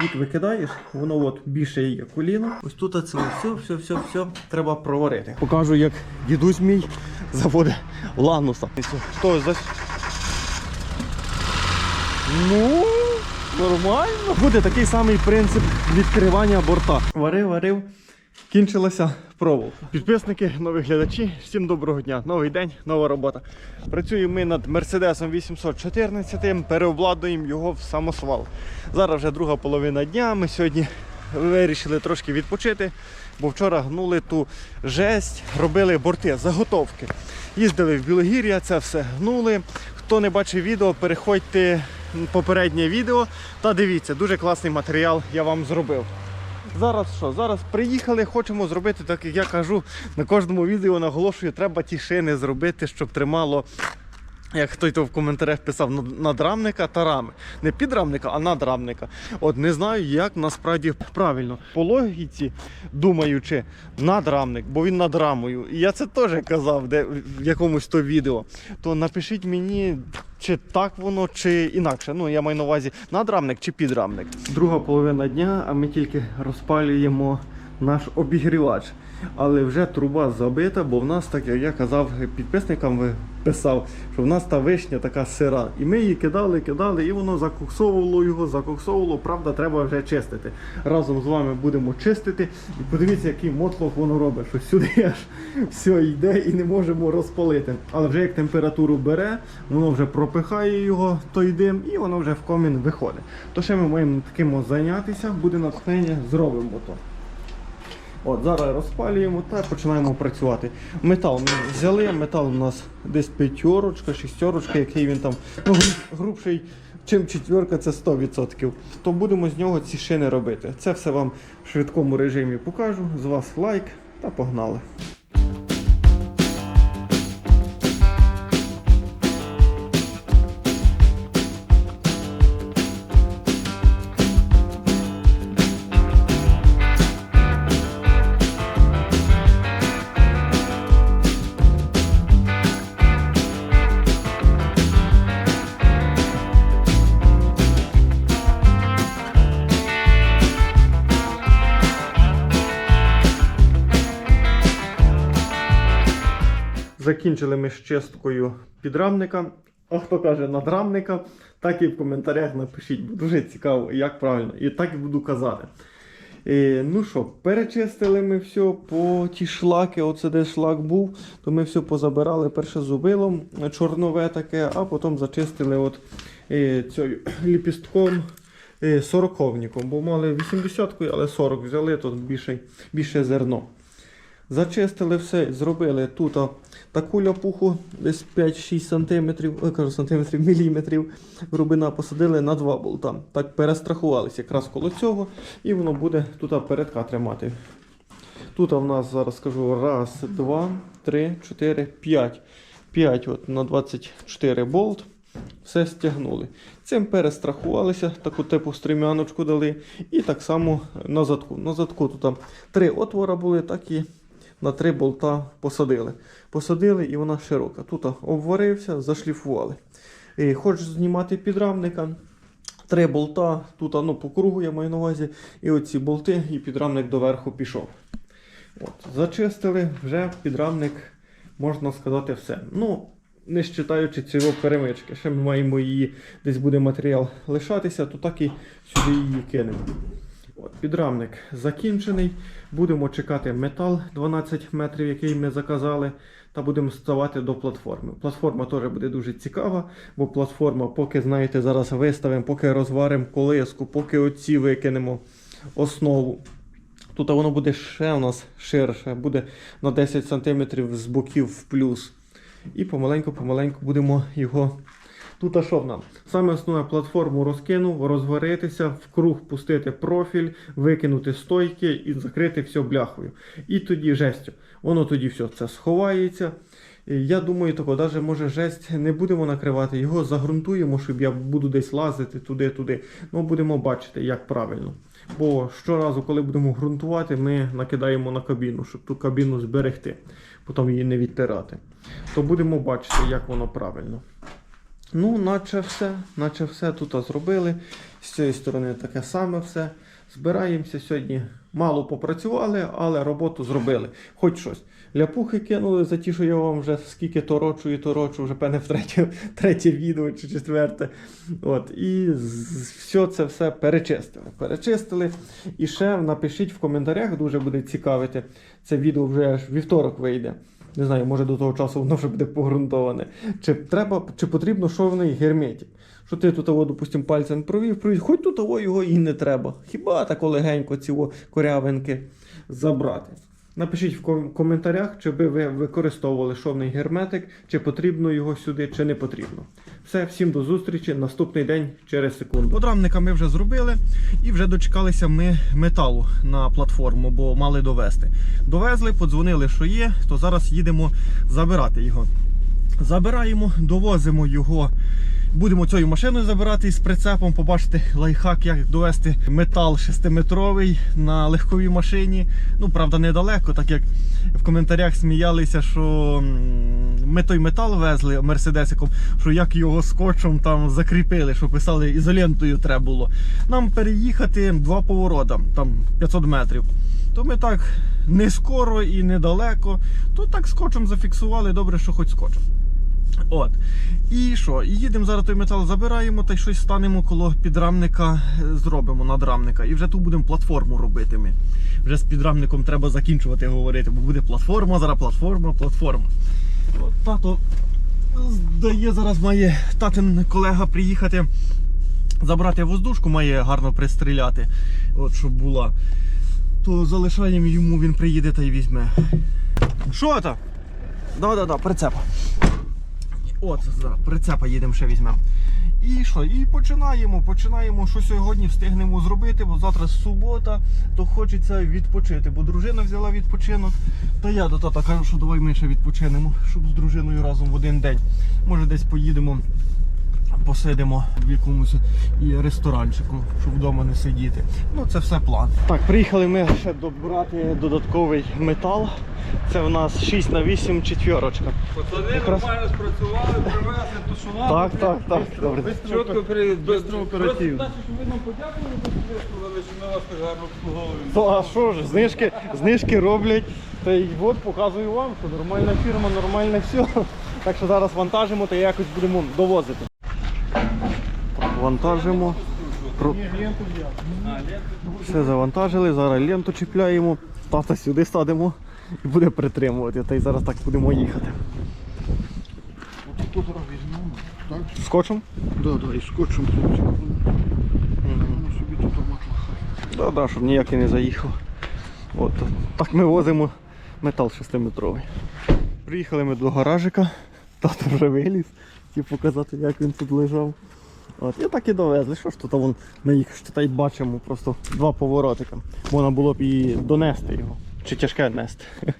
Бут викидаєш, воно от більше є коліно. Ось тут це все, все, все, все треба проварити. Покажу, як дідусь мій заводить лануса. Що за Ну, нормально. Буде такий самий принцип відкривання борта. Варив, варив, кінчилася проволока. Підписники, нові глядачі, всім доброго дня. Новий день, нова робота. Працюємо ми над Мерседесом 814, переобладнуємо його в самосвал. Зараз вже друга половина дня. Ми сьогодні вирішили трошки відпочити, бо вчора гнули ту жесть, робили борти, заготовки. Їздили в Білогір'я, це все гнули. Хто не бачив відео, переходьте попереднє відео та дивіться, дуже класний матеріал я вам зробив. Зараз що? Зараз приїхали, хочемо зробити, так як я кажу, на кожному відео наголошую, треба ті шини зробити, щоб тримало. Як хтось то в коментарях писав надрамника та рами. Не підрамника, а надрамника. От не знаю, як насправді правильно. По логіці, думаючи, надрамник, бо він над рамою. І я це теж казав де, в якомусь то відео. То напишіть мені, чи так воно, чи інакше. Ну, я маю на увазі надрамник чи підрамник. Друга половина дня, а ми тільки розпалюємо наш обігрівач. Але вже труба забита, бо в нас, так як я казав підписникам, писав, що в нас та вишня така сира. І ми її кидали, кидали, і воно закоксовувало його, закоксовувало. Правда, треба вже чистити. Разом з вами будемо чистити. І подивіться, який мотлох воно робить, що сюди аж все йде і не можемо розпалити. Але вже як температуру бере, воно вже пропихає його, той дим, і воно вже в комін виходить. То ще ми маємо таким зайнятися, буде натхнення, зробимо то. От, зараз розпалюємо та починаємо працювати. Метал ми взяли, метал у нас десь п'ятерочка, шістерочка, який він там ну, грубший, чим четверка, це 100%. То будемо з нього ці шини робити. Це все вам в швидкому режимі покажу. З вас лайк та погнали. Закінчили ми з чисткою підрамника. А хто каже надрамника, так і в коментарях напишіть, бо дуже цікаво, як правильно. І так і буду казати. Е, ну що, перечистили ми все по ті шлаки, оце де шлак був, то ми все позабирали перше зубилом, е, чорнове таке, а потім зачистили от е, цією ліпістком сороковником, бо мали 80-ку, але 40 взяли, тут більше, більше зерно. Зачистили все, зробили тут таку ляпуху, десь 5-6 сантиметрів, ой, кажу, сантиметрів, міліметрів глибина посадили на два болта. Так перестрахувалися якраз коло цього, і воно буде тут передка тримати. Тут в нас зараз скажу раз, два, три, чотири, п'ять. П'ять от на 24 болт. Все стягнули. Цим перестрахувалися, таку типу стрімяночку дали. І так само на задку. На задку тут три отвора були, так і на три болта посадили. Посадили і вона широка. Тут обварився, зашліфували. І хочеш знімати підрамника. Три болта, тут ну, по кругу я маю на увазі, і оці болти, і підрамник доверху пішов. От, зачистили, вже підрамник, можна сказати, все. Ну, не считаючи цього перемички. Ще ми маємо її, десь буде матеріал лишатися, то так і сюди її кинемо. От, підрамник закінчений. Будемо чекати метал 12 метрів, який ми заказали, та будемо ставати до платформи. Платформа теж буде дуже цікава, бо платформа, поки знаєте, зараз виставимо, поки розваримо колиску, поки оці викинемо основу. Тут воно буде ще у нас ширше, буде на 10 см з боків в плюс. І помаленьку-помаленьку будемо його. Тут а що в нам? Саме основне платформу розкинув, розваритися, в круг пустити профіль, викинути стойки і закрити все бляхою. І тоді жестю. Воно тоді все це сховається. Я думаю, тако, навіть може жесть не будемо накривати, його загрунтуємо, щоб я буду десь лазити туди-туди. Ну, будемо бачити, як правильно. Бо щоразу, коли будемо ґрунтувати, ми накидаємо на кабіну, щоб ту кабіну зберегти, потім її не відтирати. То будемо бачити, як воно правильно. Ну, наче все, наче все тут зробили. З цієї сторони таке саме все. Збираємося сьогодні. Мало попрацювали, але роботу зробили. Хоч щось. Ляпухи кинули за ті, що я вам вже скільки торочу і торочу, вже певне в третє, третє відео чи четверте. От, і все це все перечистили. Перечистили. І ще напишіть в коментарях, дуже буде цікавити. Це відео вже вівторок вийде. Не знаю, може до того часу воно вже буде погрунтоване. Чи треба, чи потрібно шовний герметик? Що ти тут, допустим, пальцем провів, провів, хоч тут того його і не треба. Хіба так легенько ці корявинки забрати? Напишіть в коментарях, чи би ви використовували шовний герметик, чи потрібно його сюди, чи не потрібно. Все, всім до зустрічі. Наступний день через секунду. Подрамника ми вже зробили і вже дочекалися ми металу на платформу, бо мали довести. Довезли, подзвонили, що є, то зараз їдемо забирати його. Забираємо, довозимо його. Будемо цією машиною забирати із прицепом, побачити лайфхак, як довести метал 6-метровий на легковій машині. Ну, правда, недалеко, так як в коментарях сміялися, що ми той метал везли мерседесиком, що як його скотчем там закріпили, що писали ізолентою треба було. Нам переїхати два поворота, там 500 метрів. То ми так не скоро і недалеко, то так скотчем зафіксували, добре, що хоч скотчем. От. І що? І їдемо зараз той метал забираємо та й щось станемо коло підрамника, е, зробимо надрамника. І вже тут будемо платформу робити ми. Вже з підрамником треба закінчувати говорити, бо буде платформа, зараз платформа, платформа. От, тато здає, зараз має татин колега приїхати забрати воздушку, має гарно пристріляти, от, щоб була. То залишаємо йому, він приїде та й візьме. Що це? Да-да-да, прицепа. От, за прицепа їдемо ще візьмемо. І що? І починаємо. Починаємо, що сьогодні встигнемо зробити, бо завтра субота, то хочеться відпочити. Бо дружина взяла відпочинок. Та я до тата кажу, що давай ми ще відпочинемо, щоб з дружиною разом в один день. Може десь поїдемо, посидимо в якомусь і ресторанчику, щоб вдома не сидіти. Ну це все план. Так, приїхали ми ще добрати додатковий метал. Це в нас 6 на 8 четвірочка. Пацани Якраз- нормально спрацювали, привезли що надо. Так, так, так. Добре. Чітко при... бистро, оперативно. Просто, значить, ви нам подякували, що ми вас так гарно обслуговуємо. То, а що ж, знижки, знижки роблять. Та й от показую вам, що нормальна фірма, нормальне все. Так що зараз вантажимо та якось будемо довозити. Вантажимо. Все завантажили, зараз ленту чіпляємо, тата сюди садимо і буде притримувати. Та й зараз так будемо їхати. Тут візьмемо. Так? Скотчем? Да, да, і скотчем хлопці. Воно собі тут. Да, да, щоб ніякий не заїхав. От, так ми возимо метал 6-метровий. Приїхали ми до гаражика, тато вже виліз, хотів показати, як він тут лежав. От, і так і довезли. Що ж тут вон, ми їх ще та й бачимо, просто два поворотика. Можна було б і донести його. Чи тяжке нести.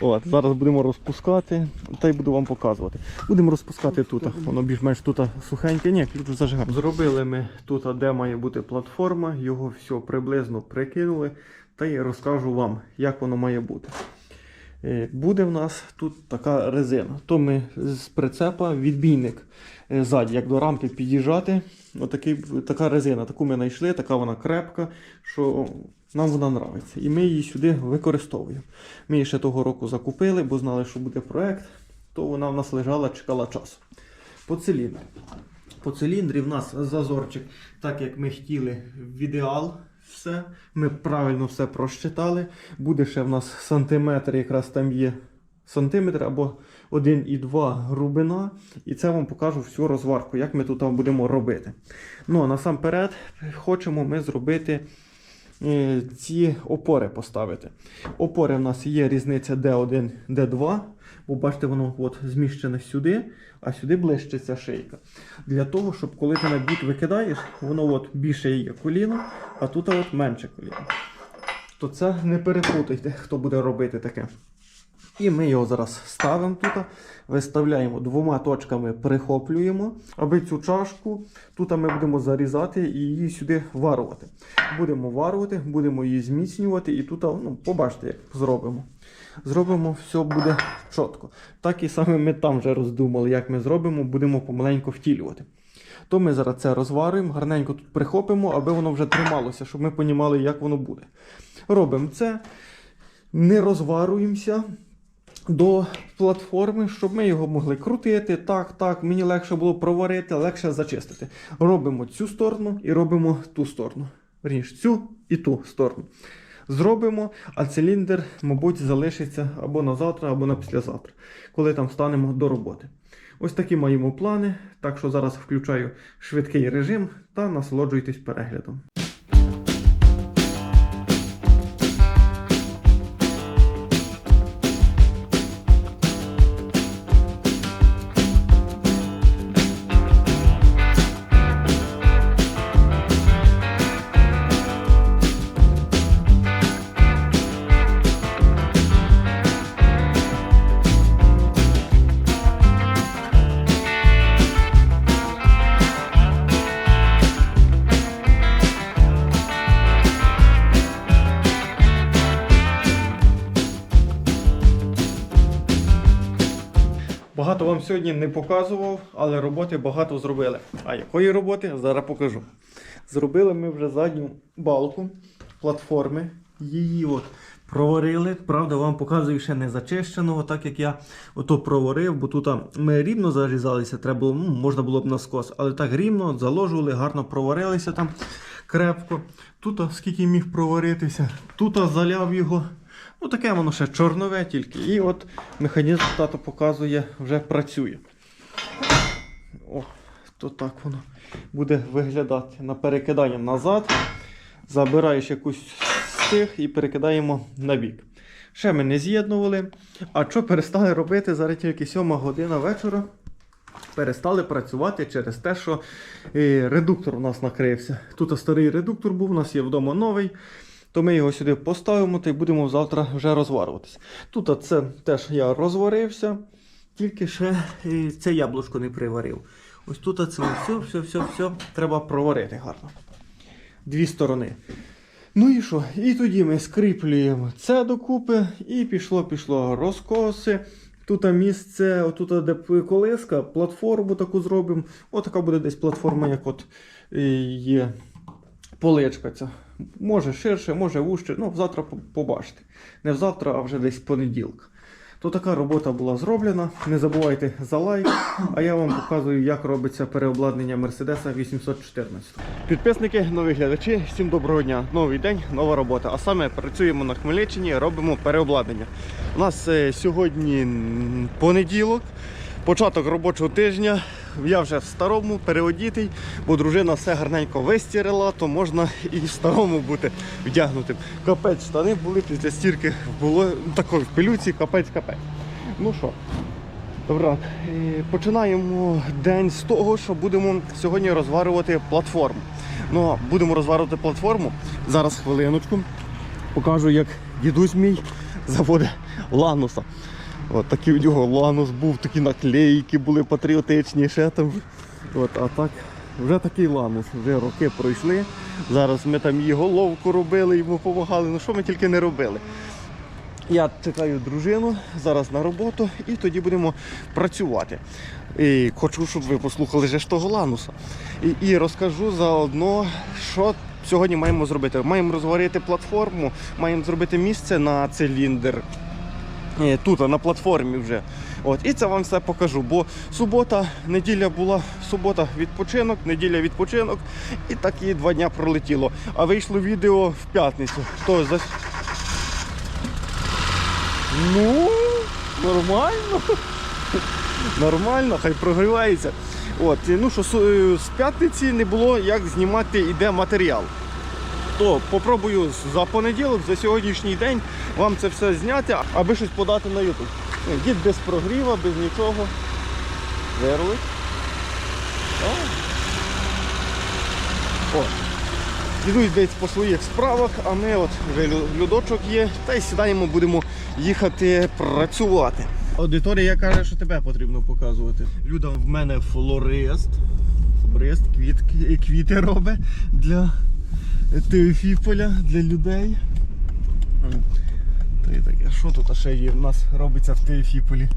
От, зараз будемо розпускати, та й буду вам показувати. Будемо розпускати тут. Воно більш-менш тут сухеньке. Ні, ключ зажигаємо. Зробили ми тут, де має бути платформа, його все приблизно прикинули, та й розкажу вам, як воно має бути. Е, Буде в нас тут така резина. То ми з прицепа відбійник е, ззаді, як до рамки під'їжджати. Така резина. Таку ми знайшли, така вона крепка, що нам вона нравиться. І ми її сюди використовуємо. Ми її ще того року закупили, бо знали, що буде проект, то вона в нас лежала, чекала часу. По циліндрі. По циліндрі в нас зазорчик, так як ми хотіли, в ідеал все. Ми правильно все просчитали. Буде ще в нас сантиметр, якраз там є сантиметр або 1,2 грубина. І це вам покажу всю розварку, як ми тут будемо робити. Ну, а насамперед, хочемо ми зробити ці опори поставити. Опори в нас є різниця D1, D2. Бо бачите, воно от зміщене сюди, а сюди ближче ця шийка. Для того, щоб коли ти на бік викидаєш, воно от більше є коліно, а тут от менше коліно. То це не перепутайте, хто буде робити таке. І ми його зараз ставимо тут, виставляємо двома точками, прихоплюємо, аби цю чашку тут ми будемо зарізати і її сюди варувати. Будемо варувати, будемо її зміцнювати і тут, ну, побачите, як зробимо. зробимо, все буде чітко. Так і саме ми там вже роздумали, як ми зробимо, будемо помаленьку втілювати. То ми зараз це розварюємо, гарненько тут прихопимо, аби воно вже трималося, щоб ми розуміли, як воно буде. Робимо це, не розварюємося до платформи, щоб ми його могли крутити. Так, так, мені легше було проварити, легше зачистити. Робимо цю сторону і робимо ту сторону. Верніше, цю і ту сторону. Зробимо, а циліндр, мабуть, залишиться або на завтра, або на післязавтра, коли там станемо до роботи. Ось такі маємо плани. Так що зараз включаю швидкий режим та насолоджуйтесь переглядом. Сьогодні не показував, але роботи багато зробили. А якої роботи? Зараз покажу. Зробили ми вже задню балку платформи. Її от проварили. Правда, вам показую ще не зачищеного, так як я ото проварив, бо тут ми рівно зарізалися, треба було, ну, можна було б на скос, але так рівно заложували, гарно проварилися там крепко. Тут скільки міг проваритися, тут заляв його. Ну, таке воно ще чорнове тільки. І от механізм тато показує, вже працює. О, то так воно буде виглядати. На перекидання назад. Забираєш якусь з тих і перекидаємо на бік. Ще ми не з'єднували. А що перестали робити? Зараз тільки 7 година вечора. Перестали працювати через те, що е, редуктор у нас накрився. Тут старий редуктор був, у нас є вдома новий. То ми його сюди поставимо та й будемо завтра вже розварюватися. Тут це теж я розварився, тільки ще е, це яблучко не приварив. Ось тут це все, все, все, все треба проварити гарно. Дві сторони. Ну і що? І тоді ми скріплюємо це докупи, і пішло, пішло розкоси. Тут місце, отут де колиска, платформу таку зробимо. Отака буде десь платформа, як от е, є поличка ця. Може ширше, може вужче. Ну, завтра побачите. Не завтра, а вже десь понеділка. То така робота була зроблена. Не забувайте за лайк. А я вам показую, як робиться переобладнання Мерседеса 814. Підписники, нові глядачі, всім доброго дня. Новий день, нова робота. А саме працюємо на Хмельниччині, робимо переобладнання. У нас е, сьогодні понеділок. Початок робочого тижня. Я вже в старому переодітий, бо дружина все гарненько вистірила, то можна і в старому бути вдягнутим. Капець штани були після стірки, було такої в пилюці, капець капець. Ну що, добре, е, починаємо день з того, що будемо сьогодні розварювати платформу. Ну, будемо розварювати платформу. Зараз хвилиночку. Покажу, як дідусь мій заводить лануса. От такий у нього ланус був, такі наклейки були патріотичні, ще там. От, а так, вже такий ланус, вже роки пройшли. Зараз ми там її головку робили, йому допомагали. Ну що ми тільки не робили. Я чекаю дружину зараз на роботу і тоді будемо працювати. І хочу, щоб ви послухали же ж того лануса. І, і розкажу заодно, що сьогодні маємо зробити. Маємо розварити платформу, маємо зробити місце на циліндр. Е, Тут, на платформі вже. От, і це вам все покажу. Бо субота, неділя була, субота відпочинок, неділя відпочинок. І так і два дня пролетіло. А вийшло відео в п'ятницю. То за... Ну, нормально. Нормально, хай прогрівається. От, ну що з п'ятниці не було як знімати іде матеріал. То попробую за понеділок, за сьогоднішній день вам це все зняти, аби щось подати на YouTube. Дід без прогріва, без нічого. Верлик. О. Дідусь десь по своїх справах, а ми от вже людочок є, та й сідаємо, будемо їхати працювати. Аудиторія каже, що тебе потрібно показувати. Люда в мене флорист. Флорист, квітки, квіти робить для Теофіполя, для людей. Ти таке, що тут ще є? У нас робиться в Теофіполі.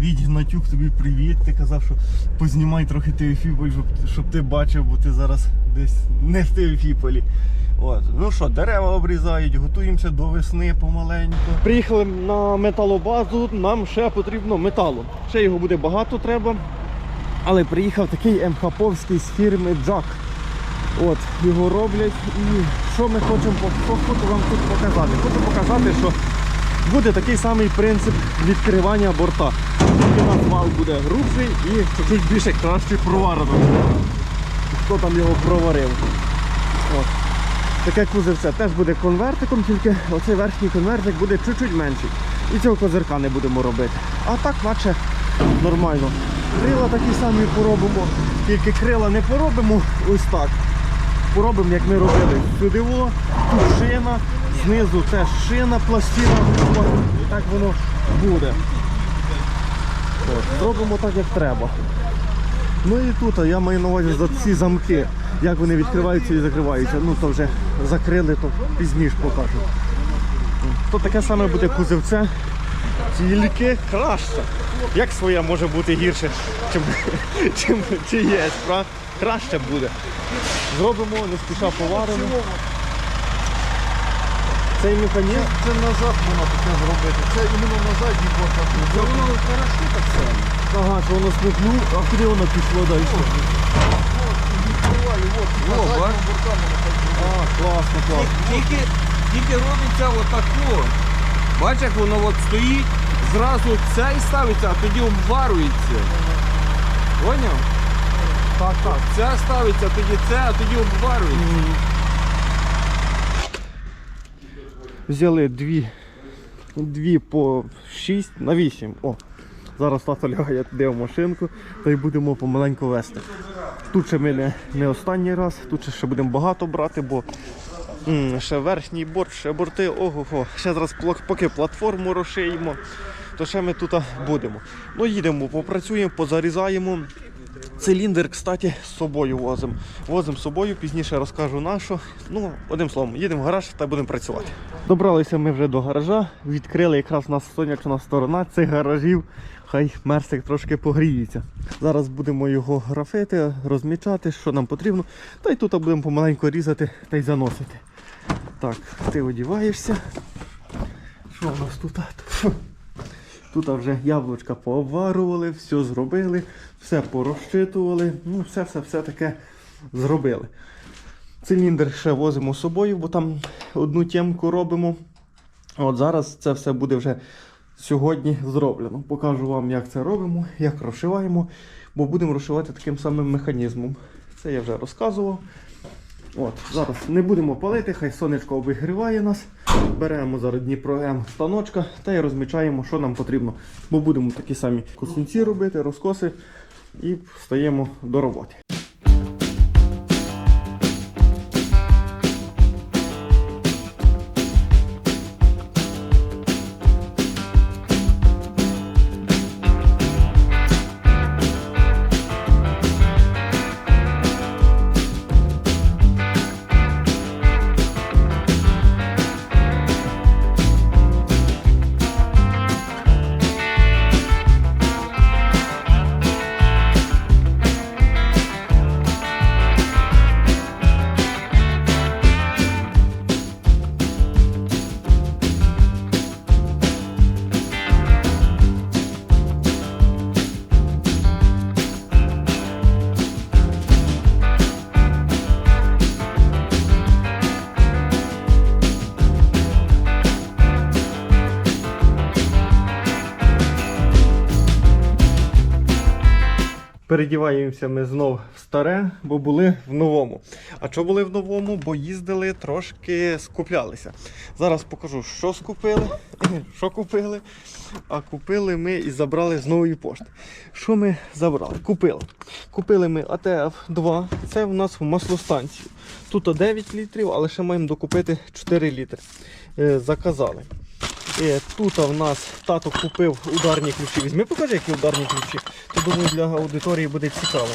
Відь Гнатюк, тобі привіт. Ти казав, що познімай трохи Теофіполь, щоб, щоб ти бачив, бо ти зараз десь не в Теофіполі. От. Ну що, дерева обрізають, готуємося до весни помаленьку. Приїхали на металобазу, нам ще потрібно металу. Ще його буде багато треба. Але приїхав такий МХПовський з фірми Джак. От, його роблять. І що ми хочемо що хочу вам тут показати? Хочу показати, що буде такий самий принцип відкривання борта. Тільки вал буде грубший і чуть більше краще проварено. Хто там його проварив? От. Таке кузовце теж буде конвертиком, тільки оцей верхній конвертик буде чуть-чуть менший. І цього козирка не будемо робити. А так, наче нормально. Крила такі самі поробимо, тільки крила не поробимо ось так. Поробимо, як ми робили. Сюди тут шина, знизу теж шина, пластина. І так воно буде. От, зробимо так, як треба. Ну і тут я маю на увазі за ці замки, як вони відкриваються і закриваються. Ну то вже закрили, то пізніше покажу. То таке саме буде кузовце. Тільки краще. Як своє може бути гірше, чим, чим чи є, правда? Краще буде. Зробимо, не спіша поваримо. Цей механізм. Це назад можна таке зробити. Це іменно на задній борт. Це воно хорошо так само. Ага, що воно смикнув, а куди воно пішло далі? О, бач. борта воно А, класно, класно. Тільки, тільки робиться отако. Бачиш, як воно от стоїть, зразу цей ставиться, а тоді обварюється. Поняв? Так, так. Ця ставиться, тоді це, а тоді обварюється. Взяли дві, дві по 6 на 8. О, зараз тато лягає туди в машинку, та й будемо помаленьку вести. Тут ще ми не, не останній раз, тут ще, будемо багато брати, бо м, ще верхній борт, ще борти, ого, го ще зараз поки платформу розшиємо, то ще ми тут будемо. Ну їдемо, попрацюємо, позарізаємо. Циліндр, кстати, з собою возимо. Возимо з собою, пізніше розкажу на. Ну, одним словом, їдемо в гараж та будемо працювати. Добралися ми вже до гаража, відкрили якраз у нас сонячна сторона цих гаражів. Хай мерсик трошки погріється. Зараз будемо його графити, розмічати, що нам потрібно. Та й тут будемо помаленьку різати та й заносити. Так, ти одіваєшся. Що у нас тут? Тут вже яблучка пообварували, все зробили, все порозчитували, ну все-все-все таке зробили. Циліндр ще возимо з собою, бо там одну тємку робимо. От зараз це все буде вже сьогодні зроблено. Покажу вам, як це робимо, як розшиваємо, бо будемо розшивати таким самим механізмом. Це я вже розказував. От, зараз не будемо палити, хай сонечко обігріває нас. Беремо зараз Дніпро М станочка та й розмічаємо, що нам потрібно. Бо будемо такі самі косинці робити, розкоси і встаємо до роботи. Передіваємося ми знов в старе, бо були в новому. А що були в новому? Бо їздили трошки скуплялися. Зараз покажу, що скупили, що купили. А купили ми і забрали з нової пошти. Що ми забрали? Купили. Купили ми АТФ-2, це в нас в маслостанцію. Тут 9 літрів, але ще маємо докупити 4 літри. Е, Заказали. Е, Тут в нас тато купив ударні ключі. Візьми, покажи, які ударні ключі. То думаю, для аудиторії буде цікаво.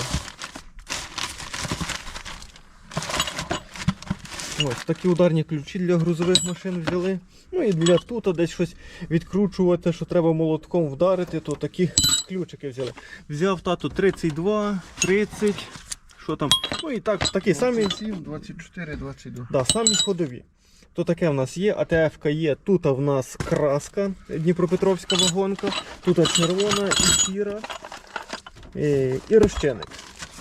Ось такі ударні ключі для грузових машин взяли. Ну і для тут десь щось відкручувати, що треба молотком вдарити, то такі ключики взяли. Взяв тату 32, 30, що там. Ну і так, такі самі. 27, 24, 22. Да, самі ходові. То таке в нас є, АТФ є. Тут в нас краска, Дніпропетровська вагонка, тут червона і. І, і розчинник.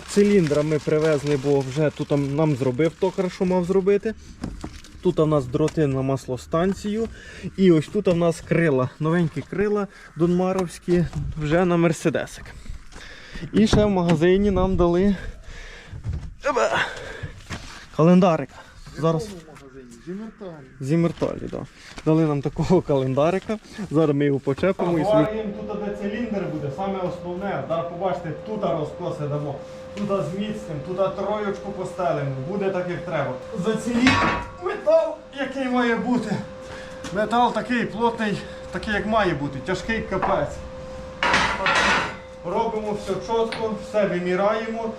Циліндра ми привезли, бо вже тут нам зробив токар, що мав зробити. Тут у нас дроти на маслостанцію. І ось тут у нас крила, новенькі крила Донмаровські, вже на Мерседесик. І ще в магазині нам дали календарик. Зараз Зімерталі. Зімерталі, да. Дали нам такого календарика. Зараз ми його почепимо і Зварюємо тут де циліндр буде, саме основне. Зараз побачите, тут розкоси дамо, тут зміцним, тут троєчку постелимо. Буде так, як треба. Заціліть метал, який має бути. Метал такий плотний, такий як має бути, тяжкий капець. Робимо все чітко, все виміраємо.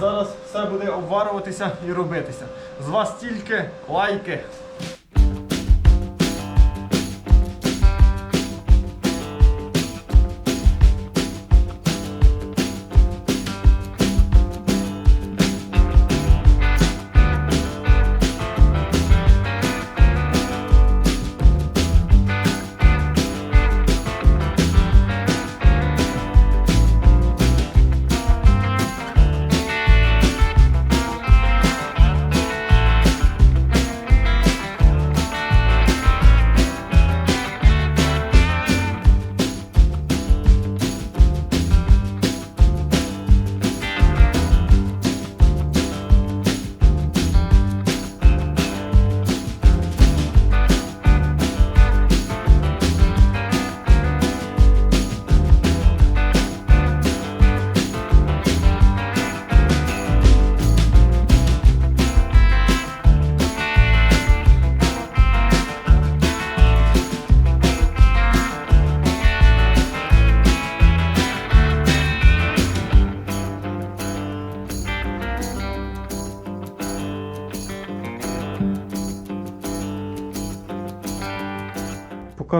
Зараз все буде обварюватися і робитися. З вас тільки лайки.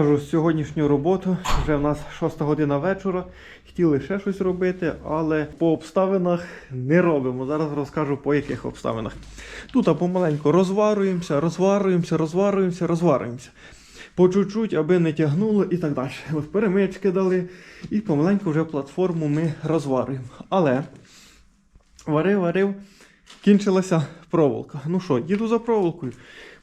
Покажу сьогоднішню роботу. Вже в нас 6 година вечора. Хотіли ще щось робити, але по обставинах не робимо. Зараз розкажу по яких обставинах. Тут помаленьку розварюємося, розварюємося, розварюємося, розварюємося. По чуть-чуть, аби не тягнуло і так далі. Ось перемички дали, і помаленьку вже платформу ми розварюємо. Але варив, варив, кінчилася проволока. Ну що, їду за проволокою.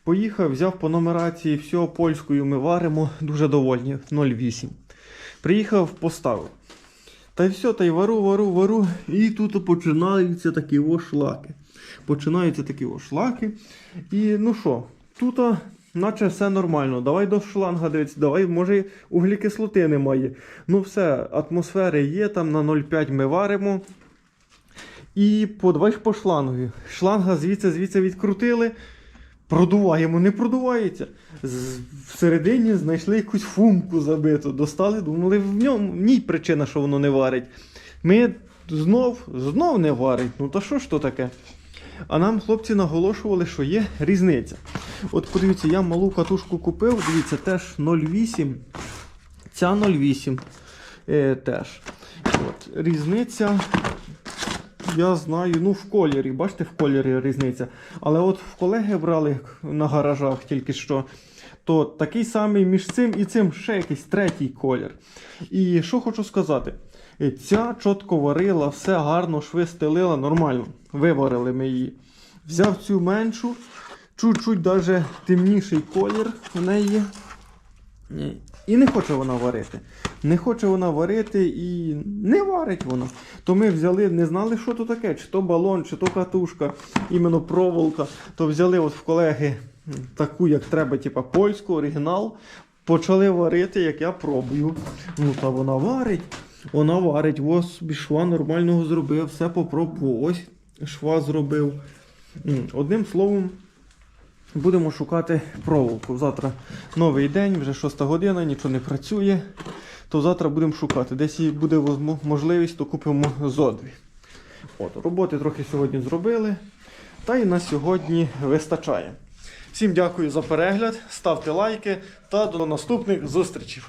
Поїхав, взяв по нумерації, все польською ми варимо, дуже довольні, 0,8. Приїхав, поставив. Та й все, та й вару, вару, вару. І тут починаються такі о шлаки. Починаються такі о шлаки. І ну що, тут наче все нормально. Давай до шланга дивитися, давай, може, углекислоти немає. Ну все, атмосфери є, там на 0,5 ми варимо. І по, по шлангу. Шланга звідси звідси відкрутили. Продуваємо, не продувається. Всередині знайшли якусь фумку забиту, достали, думали, в ньому ній причина, що воно не варить. Ми знов, знов не варить. Ну та що ж то таке? А нам хлопці наголошували, що є різниця. От подивіться, я малу катушку купив, дивіться, теж 0,8. Ця 0,8 е, теж. От, різниця я знаю, ну в кольорі, бачите, в кольорі різниця. Але от в колеги брали на гаражах тільки що, то такий самий між цим і цим ще якийсь третій колір. І що хочу сказати, е, ця чітко варила, все гарно, шви стелила, нормально. Виварили ми її. Взяв цю меншу, чуть-чуть даже темніший колір в неї. І не хоче вона варити. Не хоче вона варити і не варить вона. То ми взяли, не знали, що то таке, чи то балон, чи то катушка, іменно проволока. То взяли от в колеги таку, як треба, типа польську, оригінал. Почали варити, як я пробую. Ну та вона варить. Вона варить. Ось собі шва нормального зробив, все попробував. Ось шва зробив. Одним словом, Будемо шукати проволоку. Завтра новий день, вже 6 година, нічого не працює. То завтра будемо шукати. Десь і буде можливість, то купимо зодві. От, роботи трохи сьогодні зробили. Та й на сьогодні вистачає. Всім дякую за перегляд, ставте лайки та до наступних зустрічей.